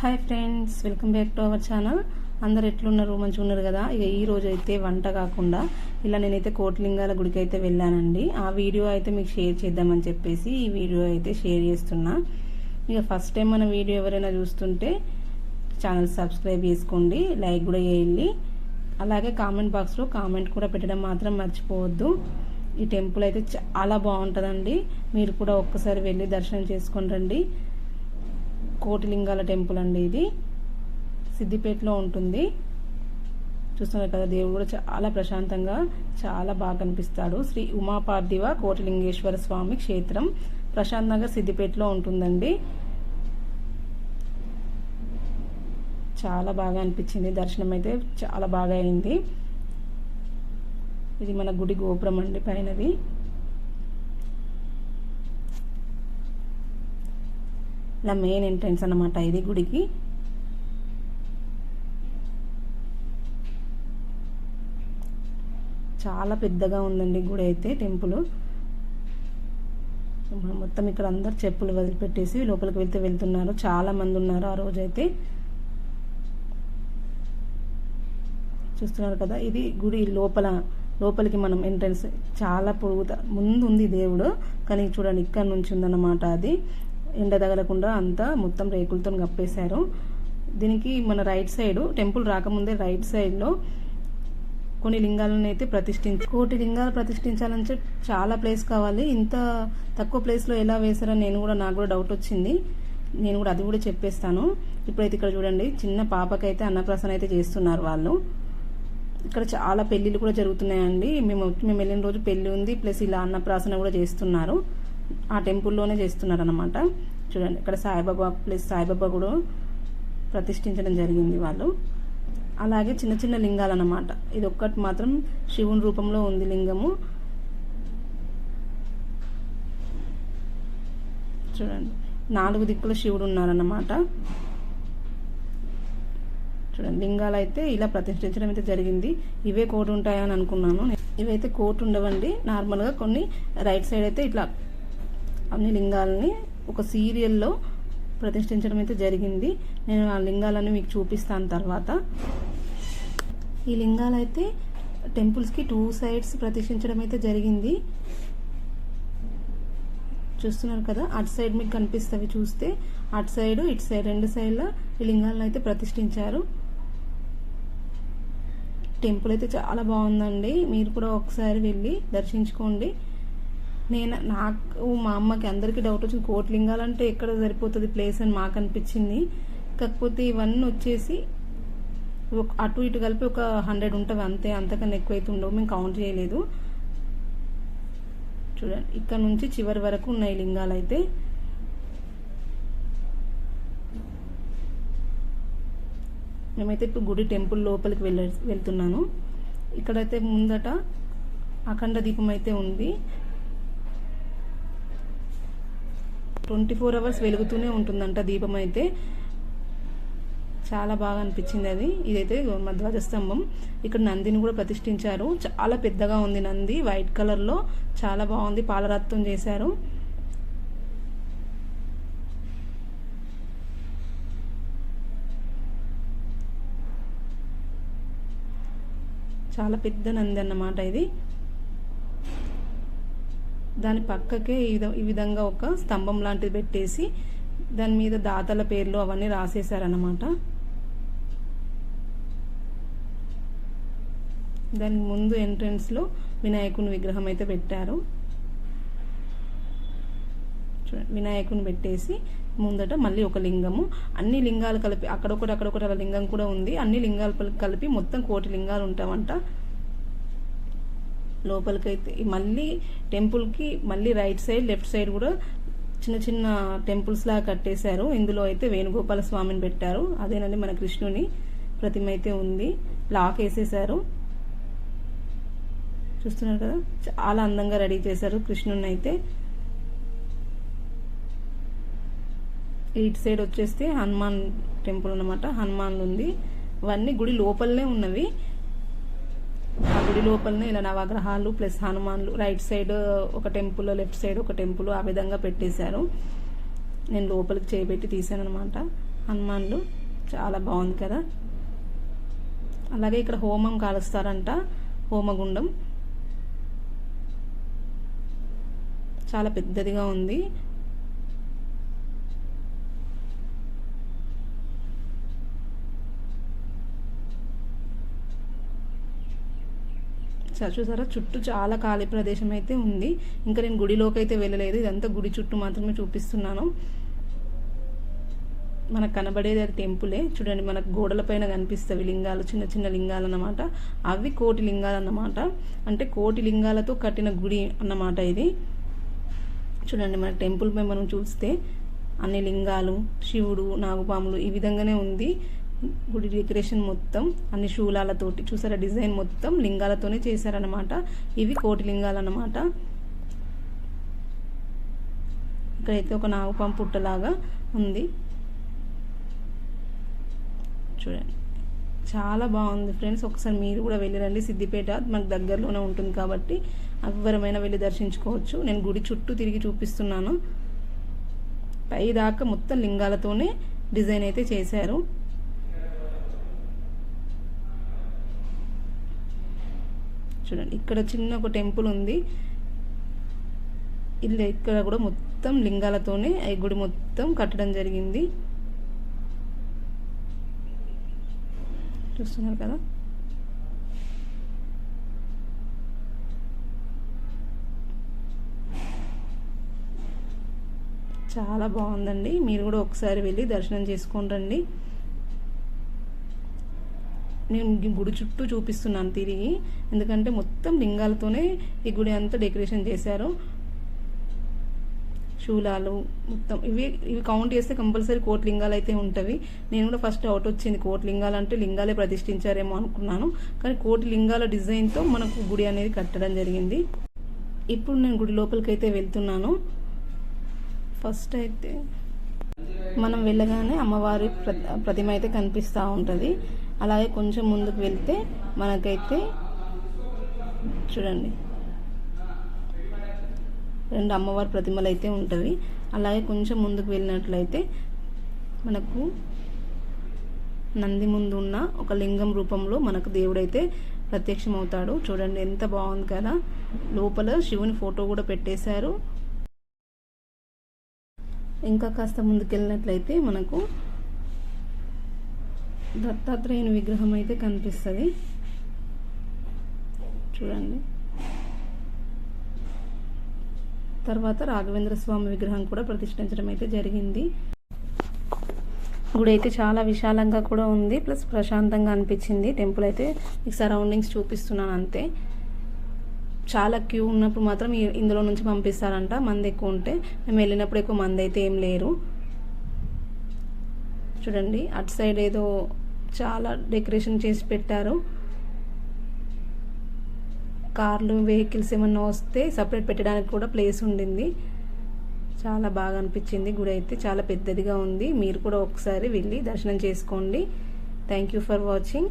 Hi friends welcome back to our channel. అందరు ఎట్లున్నారు? మంచిగా ఉన్నారు కదా? ఇక ఈ రోజు అయితే వంట కాకుండా ఇలా నేనైతే కోట్లింగాల గుడికి అయితే వెళ్ళానండి. ఆ వీడియో అయితే మీకు షేర్ చేద్దామని చెప్పేసి ఈ వీడియో అయితే షేర్ చేస్తున్నా. ఇక ఫస్ట్ టైం మన వీడియో ఎవరైనా చూస్తుంటే ఛానల్ సబ్స్క్రైబ్ చేసుకోండి లైక్ కూడా చేయండి. అలాగే కామెంట్ బాక్స్లో కామెంట్ కూడా పెట్టడం మాత్రం మర్చిపోవద్దు. ఈ టెంపుల్ అయితే చాలా బాగుంటుందండి. మీరు కూడా ఒక్కసారి వెళ్ళి దర్శనం చేసుకొని రండి. కోటిలింగాల టెంపుల్ అండి ఇది. సిద్దిపేటలో ఉంటుంది. చూస్తున్నారు కదా దేవుడు కూడా చాలా ప్రశాంతంగా చాలా బాగా కనిపిస్తాడు. శ్రీ ఉమాపార్థివ కోటిలింగేశ్వర స్వామి క్షేత్రం ప్రశాంతంగా సిద్దిపేటలో ఉంటుందండి. చాలా బాగా అనిపించింది. దర్శనం అయితే చాలా బాగా అయింది. ఇది మన గుడి గోపురం అండి పైనది. ఇలా మెయిన్ ఎంట్రన్స్ అన్నమాట ఇది గుడికి. చాలా పెద్దగా ఉందండి గుడి అయితే టెంపుల్. మొత్తం ఇక్కడ అందరు చెప్పులు వదిలిపెట్టేసి లోపలికి వెళ్తే వెళ్తున్నారు. చాలా మంది ఉన్నారు ఆ రోజైతే. చూస్తున్నారు కదా ఇది గుడి లోపల లోపలికి మనం ఎంట్రన్స్ చాలా పొడుగుతా ముందు ఉంది దేవుడు. కానీ చూడండి ఇక్కడ నుంచి ఉందన్నమాట అది. ఎండ తగలకుండా అంతా మొత్తం రేకులతో కప్పేశారు. దీనికి మన రైట్ సైడ్ టెంపుల్ రాకముందే రైట్ సైడ్లో కొన్ని లింగాలను అయితే ప్రతిష్ఠించి కోటి లింగాలు ప్రతిష్ఠించాలంటే చాలా ప్లేస్ కావాలి. ఇంత తక్కువ ప్లేస్లో ఎలా వేశారని నేను కూడా నాకు కూడా డౌట్ వచ్చింది. నేను కూడా అది కూడా చెప్పేస్తాను. ఇప్పుడైతే ఇక్కడ చూడండి చిన్న పాపకైతే అన్నప్రాసన అయితే చేస్తున్నారు వాళ్ళు. ఇక్కడ చాలా పెళ్ళిళ్ళు కూడా జరుగుతున్నాయండి. మేము మేము వెళ్ళిన రోజు పెళ్ళి ఉంది ప్లస్ ఇలా అన్నప్రాసన కూడా చేస్తున్నారు. ఆ టెంపుల్లోనే చేస్తున్నారు అనమాట చూడండి ఇక్కడ సాయిబాబా ప్లస్ సాయిబాబా కూడా ప్రతిష్ఠించడం జరిగింది వాళ్ళు. అలాగే చిన్న చిన్న లింగాలు అనమాట ఇది ఒక్కటి మాత్రం శివుని రూపంలో ఉంది లింగము. చూడండి నాలుగు దిక్కుల శివుడు ఉన్నారన్నమాట. చూడండి లింగాలు అయితే ఇలా ప్రతిష్ఠించడం అయితే జరిగింది. ఇవే కోటు ఉంటాయని అనుకున్నాను. ఇవైతే కోటు ఉండవండి నార్మల్గా కొన్ని రైట్ సైడ్ అయితే ఇట్లా అన్ని లింగాలని ఒక సీరియల్లో ప్రతిష్ఠించడం అయితే జరిగింది. నేను ఆ లింగాలను మీకు చూపిస్తాను తర్వాత. ఈ లింగాలు అయితే టెంపుల్స్కి టూ సైడ్స్ ప్రతిష్ఠించడం అయితే జరిగింది. చూస్తున్నారు కదా? అటు సైడ్ మీకు కనిపిస్తవి చూస్తే అటు సైడ్ ఇటు సైడ్ రెండు సైడ్ల ఈ లింగాలను అయితే ప్రతిష్ఠించారు. టెంపుల్ అయితే చాలా బాగుందండి. మీరు కూడా ఒకసారి వెళ్ళి దర్శించుకోండి. నేను నాకు మా అమ్మకి అందరికీ డౌట్ వచ్చింది. కోట్లింగాలు అంటే ఎక్కడ సరిపోతుంది ప్లేస్ అని మాకు అనిపించింది. కాకపోతే ఇవన్నీ వచ్చేసి అటు ఇటు కలిపి ఒక హండ్రెడ్ ఉంటుంది అంతే. అంతకన్నా ఎక్కువైతే ఉండవు. మేము కౌంట్ చేయలేదు. చూడండి. ఇక్కడ నుంచి చివరి వరకు ఉన్నాయి లింగాలు అయితే మేమైతే ఇప్పుడు గుడి టెంపుల్ లోపలికి వెళ్ళ వెళ్తున్నాను. ఇక్కడైతే ముందట అఖండ దీపం అయితే ఉంది. ట్వంటీ ఫోర్ అవర్స్ వెలుగుతూనే ఉంటుందంట దీపం అయితే. చాలా బాగా అనిపించింది అది. ఇదైతే మధ్వజస్తంభం ఇక్కడ నందిని కూడా ప్రతిష్ఠించారు. చాలా పెద్దగా ఉంది నంది. వైట్ కలర్లో చాలా బాగుంది. పాలరత్వం చేశారు. చాలా పెద్ద నంది అన్నమాట ఇది. దాని పక్కకే ఈ విధంగా ఒక స్తంభం లాంటిది పెట్టేసి దాని మీద దాతల పేర్లు అవన్నీ రాసేసారనమాట దాని ముందు ఎంట్రన్స్లో వినాయకుని విగ్రహం అయితే పెట్టారు. వినాయకుని పెట్టేసి ముందట మళ్ళీ ఒక లింగము. అన్ని లింగాలు కలిపి అక్కడొకటి అక్కడొకటి అలా లింగం కూడా ఉంది. అన్ని లింగాలు కలిపి మొత్తం కోటి లింగాలు ఉంటామంట లోపలికైతే మళ్ళీ టెంపుల్కి మళ్ళీ రైట్ సైడ్ లెఫ్ట్ సైడ్ కూడా చిన్న చిన్న టెంపుల్స్ లాగా కట్టేశారు. ఇందులో అయితే వేణుగోపాల స్వామిని పెట్టారు. అదేనండి మన కృష్ణుని ప్రతిమ అయితే ఉంది. లాక్ వేసేసారు చూస్తున్నారు కదా? చాలా అందంగా రెడీ చేశారు కృష్ణుని అయితే. ఇటు సైడ్ వచ్చేస్తే హనుమాన్ టెంపుల్ అనమాట హనుమాన్లు ఉంది. ఇవన్నీ గుడి లోపలనే ఉన్నవి. గుడి లోపలనే ఇలా నవగ్రహాలు ప్లస్ హనుమాన్లు రైట్ సైడ్ ఒక టెంపుల్ లెఫ్ట్ సైడ్ ఒక టెంపుల్ ఆ విధంగా పెట్టేశారు. నేను లోపలికి చేపెట్టి తీసాను అనమాట హనుమాన్లు చాలా బాగుంది కదా. అలాగే ఇక్కడ హోమం కాలుస్తారంట హోమగుండం. చాలా పెద్దదిగా ఉంది. చూసారా? చుట్టూ చాలా ఖాళీ ప్రదేశం అయితే ఉంది. ఇంకా నేను గుడిలోకి అయితే వెళ్ళలేదు. ఇదంతా గుడి చుట్టూ మాత్రమే చూపిస్తున్నాను. మనకు కనబడేది అది టెంపులే. చూడండి మనకు గోడల పైన కనిపిస్తవి లింగాలు చిన్న చిన్న లింగాలు అన్నమాట. అవి కోటి లింగాలు అన్నమాట. అంటే కోటి లింగాలతో కట్టిన గుడి అన్నమాట ఇది. చూడండి మన టెంపుల్ పై మనం చూస్తే అన్ని లింగాలు శివుడు నాగుపాములు ఈ విధంగానే ఉంది. గుడి డెకరేషన్ మొత్తం అన్ని శూలాలతోటి చూసారా డిజైన్ మొత్తం లింగాలతోనే చేశారనమాట ఇవి కోటి లింగాలు అన్నమాట ఇక్కడైతే ఒక నాగుపాము పుట్టలాగా ఉంది. చూడండి. చాలా బాగుంది ఫ్రెండ్స్. ఒకసారి మీరు కూడా వెళ్ళిరండి సిద్దిపేట మనకు దగ్గరలోనే ఉంటుంది కాబట్టి ఎవరమైనా వెళ్ళి దర్శించుకోవచ్చు. నేను గుడి చుట్టూ తిరిగి చూపిస్తున్నాను. పై దాకా మొత్తం లింగాలతోనే డిజైన్ అయితే చేశారు. చూడండి. ఇక్కడ చిన్న ఒక టెంపుల్ ఉంది. ఇల్లు ఇక్కడ కూడా మొత్తం లింగాలతోనే ఈ గుడి మొత్తం కట్టడం జరిగింది. చూస్తున్నారు కదా? చాలా బాగుందండి. మీరు కూడా ఒకసారి వెళ్ళి దర్శనం చేసుకొని రండి. నేను ఈ గుడి చుట్టూ చూపిస్తున్నాను తిరిగి. ఎందుకంటే మొత్తం లింగాలతోనే ఈ గుడి అంతా డెకరేషన్ చేశారు. శూలాలు మొత్తం ఇవి ఇవి కౌంట్ చేస్తే కంపల్సరీ కోటి లింగాలు అయితే ఉంటవి. నేను కూడా ఫస్ట్ అవుట్ వచ్చింది కోటి లింగాలు అంటే లింగాలే ప్రతిష్ఠించారేమో అనుకున్నాను. కానీ కోటి లింగాల డిజైన్తో మనకు గుడి అనేది కట్టడం జరిగింది. ఇప్పుడు నేను గుడి లోపలికి అయితే వెళ్తున్నాను. ఫస్ట్ అయితే మనం వెళ్ళగానే అమ్మవారి ప్రతిమ అయితే కనిపిస్తూ ఉంటుంది. అలాగే కొంచెం ముందుకు వెళ్తే మనకైతే చూడండి. రెండు అమ్మవారి ప్రతిమలు అయితే ఉంటుంది అలాగే కొంచెం ముందుకు వెళ్ళినట్లయితే మనకు నంది ముందు ఉన్న ఒక లింగం రూపంలో మనకు దేవుడైతే ప్రత్యక్షం అవుతాడు చూడండి ఎంత బాగుంది కదా. లోపల శివుని ఫోటో కూడా పెట్టేశారు. ఇంకా కాస్త ముందుకెళ్ళినట్లయితే మనకు దత్తాత్రేయుని విగ్రహం అయితే కనిపిస్తుంది. చూడండి. తర్వాత రాఘవేంద్ర స్వామి విగ్రహం కూడా ప్రతిష్ఠించడం అయితే జరిగింది. గుడి అయితే చాలా విశాలంగా కూడా ఉంది ప్లస్ ప్రశాంతంగా అనిపించింది. టెంపుల్ అయితే మీకు సరౌండింగ్స్ చూపిస్తున్నాను అంతే. చాలా క్యూ ఉన్నప్పుడు మాత్రం ఇందులో నుంచి పంపిస్తారంట మంది ఎక్కువ ఉంటే. మేము వెళ్ళినప్పుడు ఎక్కువ మంది అయితే ఏం లేరు. చూడండి అటు సైడ్ ఏదో చాలా డెకరేషన్ చేసి పెట్టారు. కార్లు వెహికల్స్ ఏమన్నా వస్తే సపరేట్ పెట్టడానికి కూడా ప్లేస్ ఉండింది. చాలా బాగా అనిపించింది. గుడి అయితే చాలా పెద్దదిగా ఉంది. మీరు కూడా ఒకసారి వెళ్ళి దర్శనం చేసుకోండి. Thank you for watching